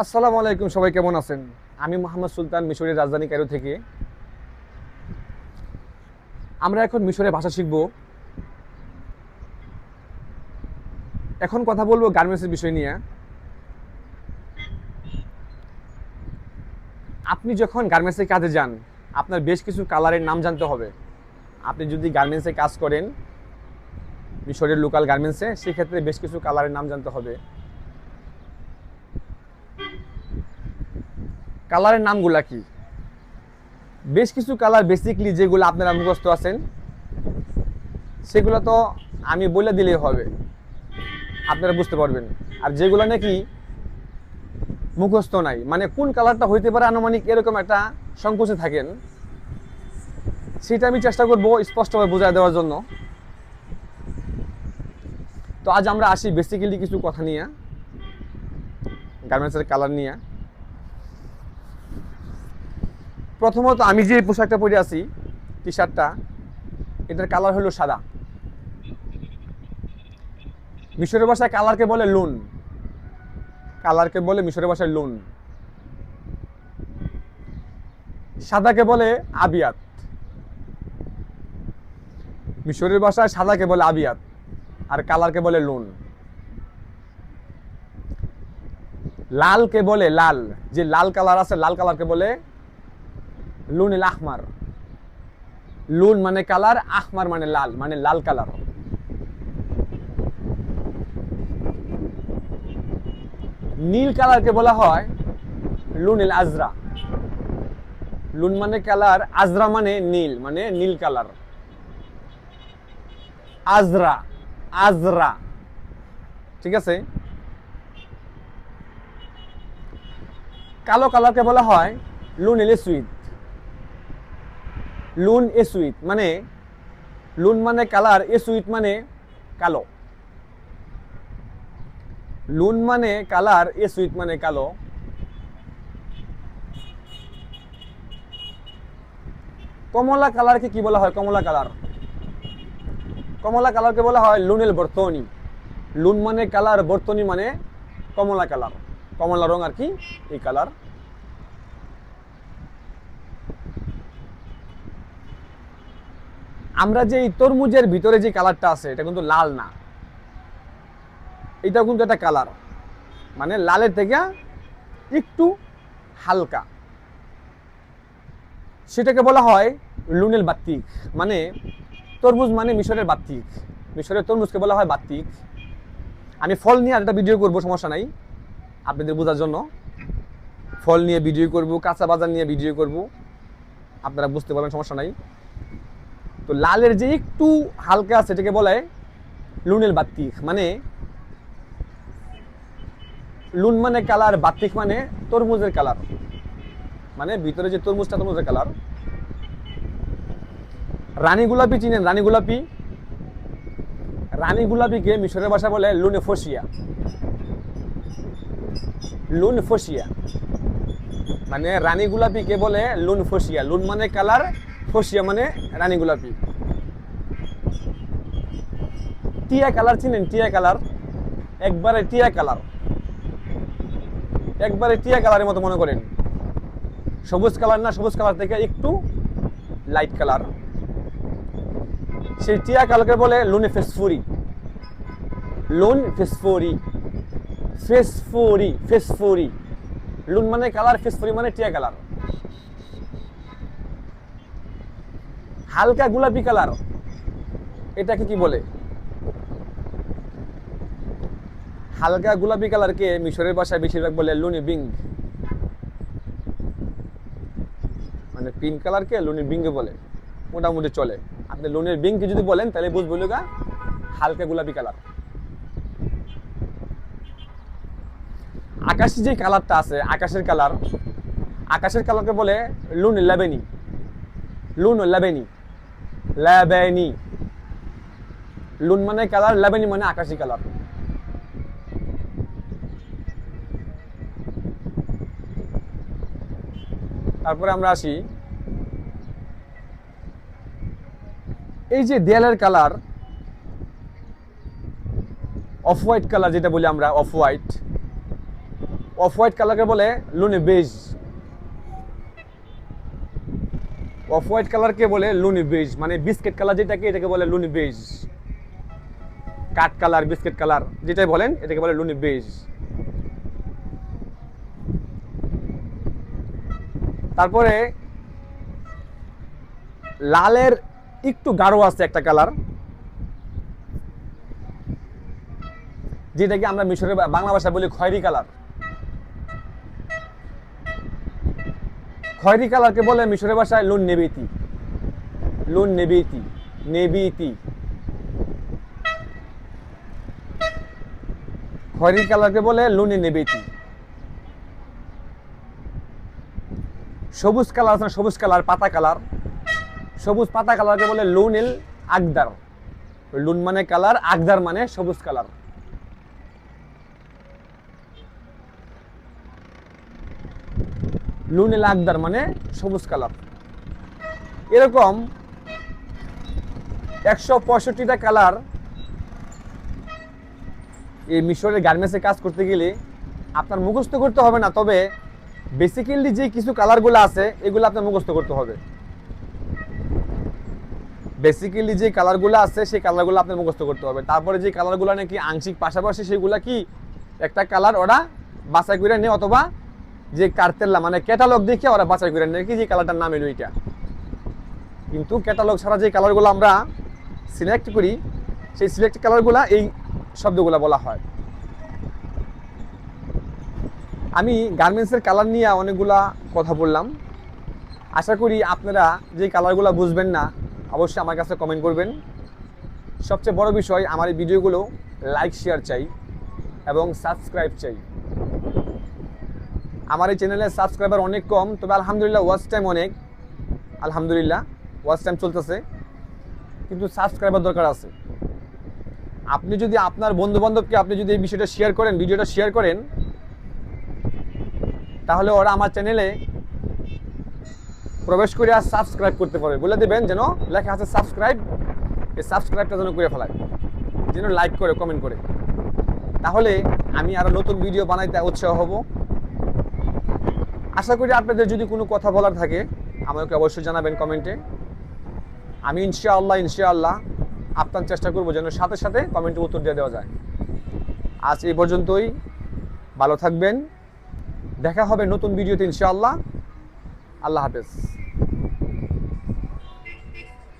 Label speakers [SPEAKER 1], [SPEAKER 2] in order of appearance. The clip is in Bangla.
[SPEAKER 1] আসসালামু আলাইকুম, সবাই কেমন আছেন? আমি মোহাম্মদ সুলতান, মিশরের রাজধানী কায়রো থেকে। আমরা এখন মিশরের ভাষা শিখব। এখন কথা বলব গার্মেন্টসের বিষয় নিয়ে। আপনি যখন গার্মেন্টসের কাজে যান, আপনার বেশ কিছু কালারের নাম জানতে হবে। আপনি যদি গার্মেন্টসে কাজ করেন, মিশরের লোকাল গার্মেন্টসে, সেক্ষেত্রে বেশ কিছু কালারের নাম জানতে হবে। কালারের নামগুলা কি? বেশ কিছু কালার বেসিকলি যেগুলো আপনারা মুখস্থ আছেন, সেগুলো তো আমি বলে দিলেই হবে। আপনারা বুঝতে পারবেন। আর যেগুলো নাকি মুখস্থ নাই মানে কোন কালারটা হইতে পারে আনুমানিক এরকম একটা সংকোচে থাকেন, সেটা আমি চেষ্টা করব স্পষ্টভাবে বোঝায় দেওয়ার জন্য। তো আজ আমরা আসি বেসিক্যালি কিছু কথা নিয়ে গার্মেন্টসের কালার নিয়ে। প্রথমত আমি যে পোশাকটা পরে আছি টি শার্টটা এটার কালার হলো সাদা। মিশরের ভাষায় কালারকে বলে লুন। কালারকে বলে মিশরের ভাষায় লুন। সাদাকে বলে আবিয়াত। মিশরের ভাষায় সাদাকে বলে আবিয়াত, আর কালারকে বলে লুন। লালকে বলে লাল, যে লাল কালার আছে, লাল কালারকে বলে লুন এল আহমার। লুন মানে কালার, আহমার মানে লাল মানে লাল কালার। নীল কালারকে বলা হয় লুন এল আজরা। লুন মানে কালার, আজরা মানে নীল মানে নীল কালার। আজরা আজরা। ঠিক আছে? কালো কালারকে বলা হয় লুন এলে সুইট লুন এ সুইট মানে লুন মানে কালার, এ সুইট মানে কালো। লুন মানে কালার, এ সুইট মানে কালো। কমলা কালারকে কি বলা হয়? কমলা কালার। কমলা কালারকে বলা হয় লুনেল বর্তনি। লুন মানে কালার, বর্তনি মানে কমলা কালার। কমলা রং আর কি? এই কালার। আমরা যে এই তরমুজের ভিতরে যে কালারটা আছে, এটা কিন্তু লাল না। এটা কিন্তু একটা কালার। মানে লালের থেকে একটু হালকা। সেটাকে বলা হয় লুনেল বাত্তিক। মানে তরমুজ মানে মিশরের বাত্তিক। মিশরের তরমুজকে বলা হয় বাত্তিক। আমি ফল নিয়ে আর একটা ভিডিও করব, সমস্যা নাই। আপনাদের বোঝার জন্য। ফল নিয়ে ভিডিও করব, কাঁচা বাজার নিয়ে ভিডিও করব। আপনারা বুঝতে পারবেন, সমস্যা নাই। তো লালের যে একটু হালকা এটাকে বলে লুনেল বাত্তিক মানে লুন মানে কালার বাত্তিক মানে তরমুজের কালার। মানে ভিতরে যে তরমুজটা, তরমুজের কালার। রানী গোলাপি চিনেন? রানী গোলাপি? রানী গোলাপিকে মিশরের ভাষা বলে লুনে ফসিয়া। লুন ফসিয়া। মানে রানী গোলাপিকে বলে লুন ফসিয়া। লুন মানে কালার ফসিয়া মানে রানী গোলাপি। টিয়া কালার চিনেন? টিয়া কালার। একবারে টিয়া কালার। একবারে টিয়া কালারের মতো মনে করেন। সবুজ কালার না, সবুজ কালার থেকে একটু লাইট কালার। সেই টিয়া কালারকে বলে লুনে ফেসফুরি। লুন ফেসফুরি। ফেসফুরি ফেসফুরি। লুন মানে কালার, ফেসফুরি মানে টিয়া কালার। হালকা গোলাপি কালার। এটাকে কি বলে? হালকা গোলাপি কালারকে মিশরের ভাষায় বেশিরভাগ বলে লুনি বিং। মানে পিঙ্ক কালারকে লুনি বিঙ্গে বলে। মোটামুটি চলে। আপনি লুনের বিংকে যদি বলেন, তাহলে বুঝব গা হালকা গোলাপি কালার। আকাশি যে কালারটা আছে, আকাশের কালার, আকাশের কালারকে বলে লুন লেবেনি। লুন লেবেনি। লেবেনি। লুন মানে কালার, লেবেনি মানে আকাশি কালার। তারপরে আমরা আসি। এই যে দেয়ালের কালার অফ হোয়াইট কালার যেটা বলি আমরা অফ হোয়াইট অফ হোয়াইট কালারকে বলে লুনি বেজ। অফ হোয়াইট কালারকে বলে লুনি বেজ মানে বিস্কিট কালার যেটাকে, এটাকে বলে লুনি বেজ। কাঠ কালার, বিস্কিট কালার, যেটাই বলেন, এটাকে বলে লুনি বেজ। তারপরে লালের একটু গাঢ় আছে একটা কালার, যেটাকে আমরা মিশরের বাংলা ভাষায় বলি খয়েরি কালার। খয়েরি কালারকে বলে মিশরের ভাষায় লুন নেবেতি। লুন নেবেতি, নেবিতি। খয়েরি কালারকে বলে লুনি নেবেতি। সবুজ কালার আছে, সবুজ কালার, পাতা কালার। সবুজ পাতা কালারকে বলে লুনিল আগদার লুন মানে কালার আগদার মানে সবুজ কালার। লুনিল আগদার মানে সবুজ কালার। এরকম একশো পঁয়ষট্টিটা কালার এই মিশরের গার্মেন্টসে কাজ করতে গেলে আপনার মুখস্থ করতে হবে না, তবে বেসিক্যালি যে কিছু কালারগুলো আছে, এগুলো আপনার মুখস্থ করতে হবে। বেসিক্যালি যে কালারগুলো আছে, সেই কালারগুলো আপনার মুখস্থ করতে হবে। তারপরে যে কালারগুলো নাকি আংশিক পাশাপাশি সেগুলো কি একটা কালার ওরা বাছাই করে নেয় অথবা যে কার্তেল্লা মানে ক্যাটালগ দেখে ওরা বাছাই করে নেয়, কি যে কালারটার নাম এলো এইটা কিন্তু ক্যাটালগ ছাড়া যে কালারগুলো আমরা সিলেক্ট করি, সেই সিলেক্ট কালারগুলো এই শব্দগুলো বলা হয়। আমি গার্মেন্টসের কালার নিয়ে অনেকগুলা কথা বললাম। আশা করি আপনারা যে কালারগুলো বুঝবেন না, অবশ্যই আমার কাছে কমেন্ট করবেন। সবচেয়ে বড় বিষয়, আমার এই ভিডিওগুলো লাইক শেয়ার চাই এবং সাবস্ক্রাইব চাই। আমার এই চ্যানেলের সাবস্ক্রাইবার অনেক কম, তবে আলহামদুলিল্লাহ ওয়াচ টাইম অনেক। আলহামদুলিল্লাহ ওয়াচ টাইম চলতেছে, কিন্তু সাবস্ক্রাইবার দরকার আছে। আপনি যদি আপনার বন্ধু বান্ধবকে আপনি যদি এই বিষয়টা শেয়ার করেন, ভিডিওটা শেয়ার করেন, তাহলে ওরা আমার চ্যানেলে প্রবেশ করে আর সাবস্ক্রাইব করতে পারবে। বলে দেবেন যেন লেখা আছে সাবস্ক্রাইব এই সাবস্ক্রাইবটা যেন করে ফেলায়। যেন লাইক করে কমেন্ট করে। তাহলে আমি আরও নতুন ভিডিও বানাইতে উৎসাহ হব। আশা করি আপনাদের যদি কোনো কথা বলার থাকে, আমাকে অবশ্যই জানাবেন কমেন্টে। আমি ইনশাআল্লাহ ইনশাআল্লাহ আপনার চেষ্টা করব যেন সাথে সাথে কমেন্টে উত্তর দিয়ে দেওয়া যায়। আজ এই পর্যন্তই। ভালো থাকবেন। দেখা হবে নতুন ভিডিওতে ইনশাআল্লাহ। আল্লাহ হাফেজ।